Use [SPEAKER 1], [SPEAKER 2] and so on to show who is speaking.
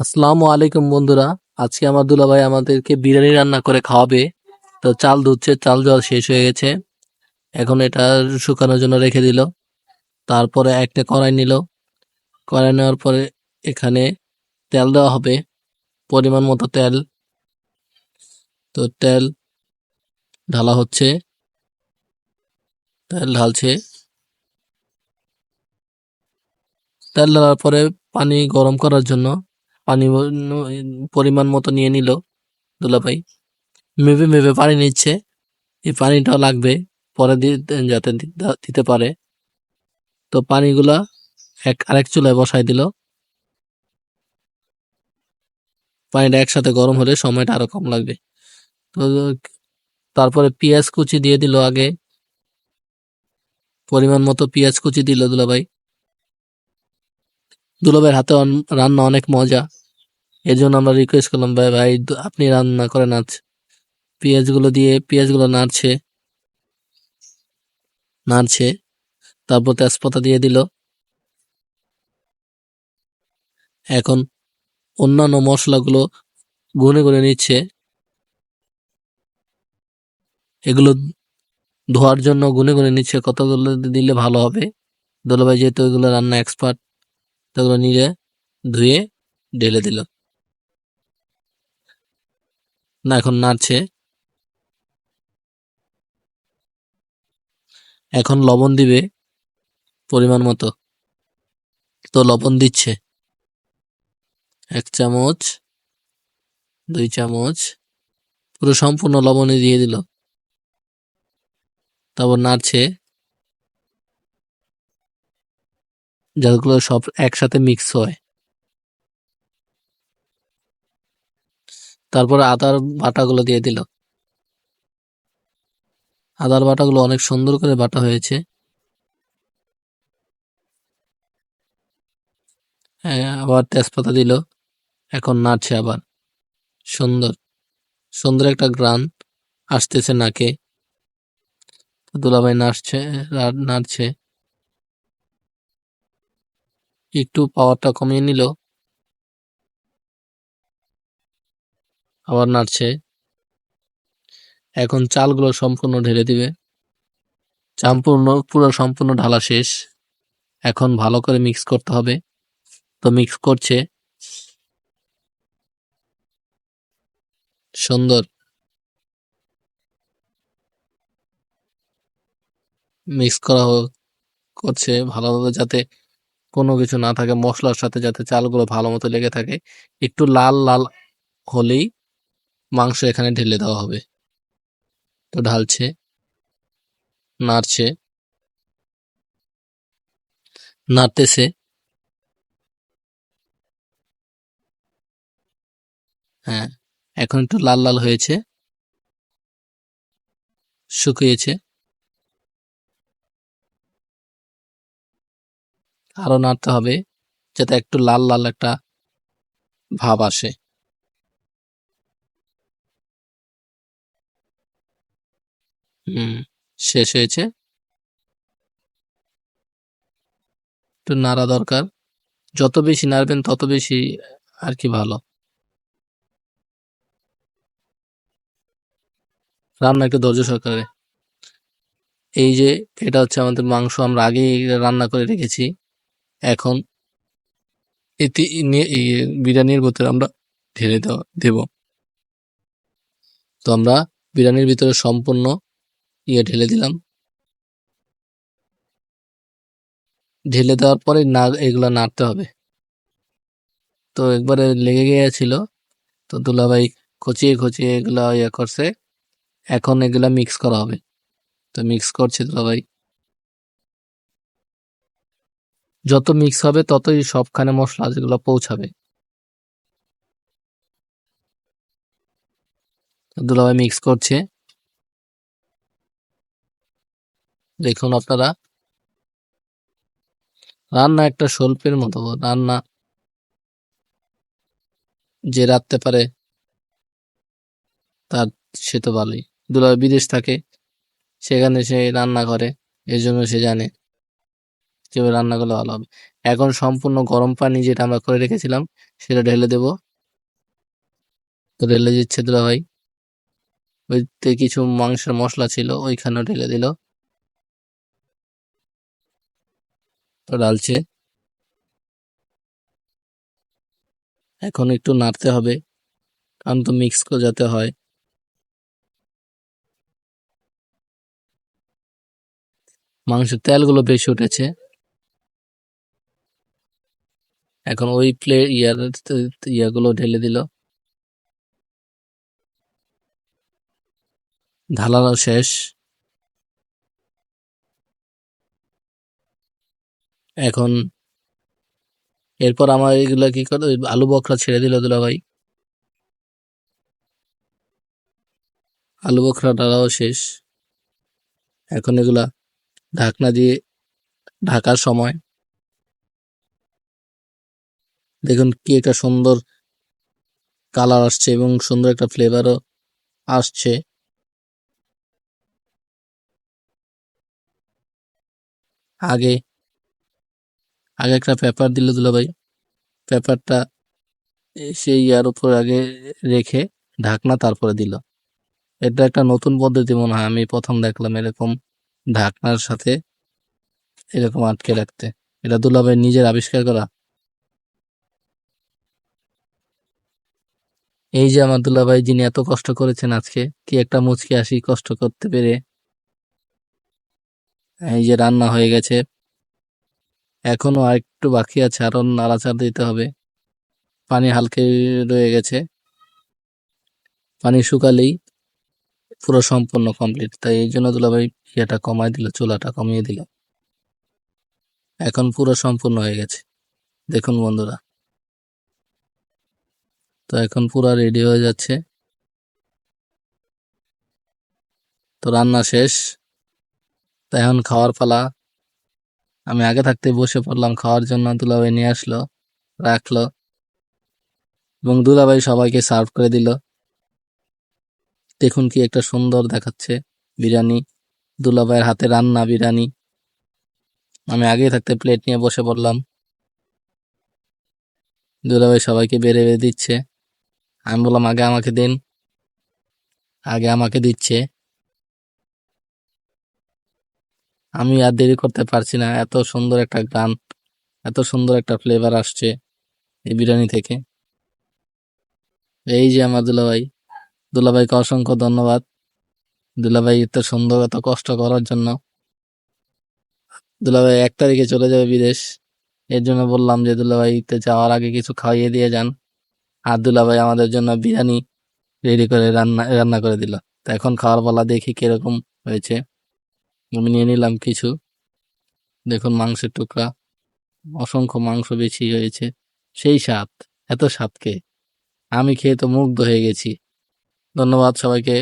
[SPEAKER 1] আসসালামু আলাইকুম বন্ধুরা। আজকে আমার দুলাভাই আমাদেরকে বিরিয়ানি রান্না করে খাওয়াবে। তো চাল ধুচ্ছে, চাল জল শেষ হয়ে গেছে। এখন এটা শুকানোর জন্য রেখে দিল। তারপরে একটা কড়াই নিল। কড়াই নেওয়ার পরে এখানে তেল দেওয়া হবে। পরিমাণ মতো তেল। তো তেল ঢালা হচ্ছে। তেল ঢালছে। তেল ঢালার পরে পানি গরম করার জন্য পানি পরিমাণ মতো নিয়ে নিল দুলাভাই। মেপে মেপে পানি নিচ্ছে, এই পানিটাও লাগবে, পরে যাতে দিতে পারে। তো পানিগুলা এক, আরেক চুলায় বসাই দিল। পানিটা একসাথে গরম হলে সময়টা আরও কম লাগবে। তো তারপরে পেঁয়াজ কুচি দিয়ে দিল আগে। পরিমাণ মতো পেঁয়াজ কুচি দিল দুলাভাই। দুলাভাইয়ের হাতে রান্না অনেক মজা। এর জন্য আমরা রিকোয়েস্ট করলাম, ভাই ভাই আপনি রান্না করেন আজ। পেঁয়াজগুলো দিয়ে, পেঁয়াজগুলো নাড়ছে। নাড়ছে। তারপর তেজপাতা দিয়ে দিল। এখন অন্যান্য মশলাগুলো গুনে গুনে নিচ্ছে। এগুলো ধোয়ার জন্য গুনে গুনে নিচ্ছে। কতগুলো দিলে ভালো হবে? দুলাভাই যেহেতু এগুলো রান্না এক্সপার্ট সেগুলো নিয়ে ধুয়ে ঢেলে দিল। না, এখন নাড়ছে। এখন লবণ দিবে পরিমাণ মতো। তো লবণ দিচ্ছে। এক চামচ, দুই চামচ, পুরো সম্পূর্ণ লবণে দিয়ে দিল। তারপর নাড়ছে। যাগুলো সব একসাথে মিক্স হয়। তারপরে আদার বাটাগুলো দিয়ে দিল। আদার বাটাগুলো অনেক সুন্দর করে বাটা হয়েছে। হ্যাঁ, আবার তেজপাতা দিল। এখন নাড়ছে আবার। সুন্দর। সুন্দর একটা গ্রান আসতেছে নাকে। দুলাভাই নাড়ছে রা- নাড়ছে। একটু পাওয়ারটা কমিয়ে নিল। আবার নাড়ছে। এখন চালগুলো সম্পূর্ণ ঢেলে দিবে। সম্পূর্ণ, পুরো সম্পূর্ণ ঢালা শেষ। এখন ভালো করে মিক্স করতে হবে। তো মিক্স করছে। সুন্দর। মিক্স করা করছে ভালোভাবে যাতে কোনো কিছু না থাকে। মশলার সাথে যাতে চালগুলো ভালো মতো লেগে থাকে। একটু লাল লাল হলেই মাংস এখানে ঢেলে দেওয়া হবে। তো ঢালছে, নাড়ছে, নাড়তেছে। হ্যাঁ এখন একটু লাল লাল হয়েছে, শুকিয়েছে। আরও নাড়তে হবে, যাতে একটু লাল লাল একটা ভাব আসে। শেষ হয়েছে। একটু নাড়া দরকার। যত বেশি নাড়বেন, তত বেশি আর কি ভালো। রান্না একটু ধৈর্য সহকারে। এই যে, এটা হচ্ছে আমাদের মাংস, আমরা আগেই রান্না করে রেখেছি। এখন এতে বিরিয়ানির ভিতরে আমরা ঢেলে দেব। তো আমরা বিরিয়ানির ভিতরে সম্পূর্ণ ইয়ে ঢেলে দিলাম। ঢেলে দেওয়ার পরে না, এগুলা নাড়তে হবে। তো একবারে লেগে গিয়েছিল। তো দুলাভাই খচিয়ে খচিয়ে এগুলা ইয়ে করছে। এখন এগুলা মিক্স করা হবে। তো মিক্স করছে দুলাভাই। যত মিক্স হবে, ততই সবখানে মশলা যেগুলো পৌঁছাবে। দুলাভাই মিক্স করছে। দেখুন আপনারা। রান্না একটা স্বল্পের মতো, রান্না যে রাখতে পারে তার সে তো ভালোই। দুলাভাই বিদেশ থাকে, সেখানে সে রান্না করে এই জন্য সে জানে যেভাবে রান্না করলে ভালো হবে। এখন সম্পূর্ণ গরম পানি যেটা আমরা করে রেখেছিলাম, সেটা ঢেলে দেব। তো ঢেলে দিচ্ছে দুলা ভাই ওইতে কিছু মাংসের মশলা ছিল, ওইখানেও ঢেলে দিল। তো ডালছে এখন একটু নাড়তে হবে, কারণ তো মিক্স করে যাতে হয়। মাংসের তেলগুলো বেশি উঠেছে। এখন ওই প্লে ইয়ার, ইয়াগুলো ঢেলে দিল। ঢালানো শেষ। এখন এরপর আমার এগুলা কি করে? আলু বখরা ছেড়ে দিল দুলা ভাই। আলু বখরা ডালাও শেষ। এখন এগুলা ঢাকনা দিয়ে ঢাকার সময়। দেখুন কি একটা সুন্দর কালার আসছে এবং সুন্দর একটা ফ্লেভারও আসছে। আগে আগে একটা পেপার দিল দুলা ভাই। পেপারটা সেই ইয়ার উপর আগে রেখে ঢাকনা তারপরে দিল। এটা একটা নতুন পদ্ধতি মনে হয়, আমি প্রথম দেখলাম এরকম ঢাকনার সাথে এরকম আটকে রাখতে। এটা দুলাভাই নিজের আবিষ্কার করা। এই যে আমার দুলাভাই যিনি এত কষ্ট করেছেন আজকে, কি একটা মুচকি আসি কষ্ট করতে পেরে, এই যে রান্না হয়ে গেছে। এখনও আরেকটু বাকি আছে আরও নাড়াচাড়া দিতে হবে। পানি হালকে রয়ে গেছে। পানি শুকালেই পুরো সম্পূর্ণ কমপ্লিট তাই এই জন্য দুলাভাই ইয়েটা কমায় দিল, চুলাটা কমিয়ে দিল। এখন পুরো সম্পূর্ণ হয়ে গেছে। দেখুন বন্ধুরা। তো এখন পুরো রেডি হয়ে যাচ্ছে। তো রান্না শেষ। তো এখন খাওয়ার পালা আমি আগে থাকতে বসে পড়লাম, খাওয়ার জন্য দুলাভাই নিয়ে আসলো, রাখল এবং দুলাভাই সবাইকে সার্ভ করে দিল। দেখুন কি একটা সুন্দর দেখাচ্ছে বিরিয়ানি, দুলাভাইয়ের হাতে রান্না বিরিয়ানি। আমি আগে থাকতে প্লেট নিয়ে বসে পড়লাম। দুলাভাই সবাইকে বেড়ে বেড়ে দিচ্ছে। আমি বললাম, আগে আমাকে দিন। আগে আমাকে দিচ্ছে। আমি আর দেরি করতে পারছি না। এত সুন্দর একটা গান, এত সুন্দর একটা ফ্লেভার আসছে এই বিরিয়ানি থেকে। এই যে আমার দুলাভাই, দুলাভাইকে অসংখ্য ধন্যবাদ। দুলাভাই এত সুন্দর, এত কষ্ট করার জন্য। দুলাভাই এক তারিখে চলে যাবে বিদেশ। এর জন্য বললাম যে, দুলাভাইতে যাওয়ার আগে কিছু খাইয়ে দিয়ে যান। আর দুলাভাই আমাদের জন্য বিরিয়ানি রেডি করে রান্না রান্না করে দিল। তো এখন খাওয়ার বলা দেখি কীরকম হয়েছে। আমি নিয়ে নিলাম কিছু। দেখুন মাংসের টুকরা। অসংখ্য মাংস বেশি হয়েছে। সেই স্বাদ, এত স্বাদকে। আমি খেয়ে তো মুগ্ধ হয়ে গেছি। ধন্যবাদ সবাইকে।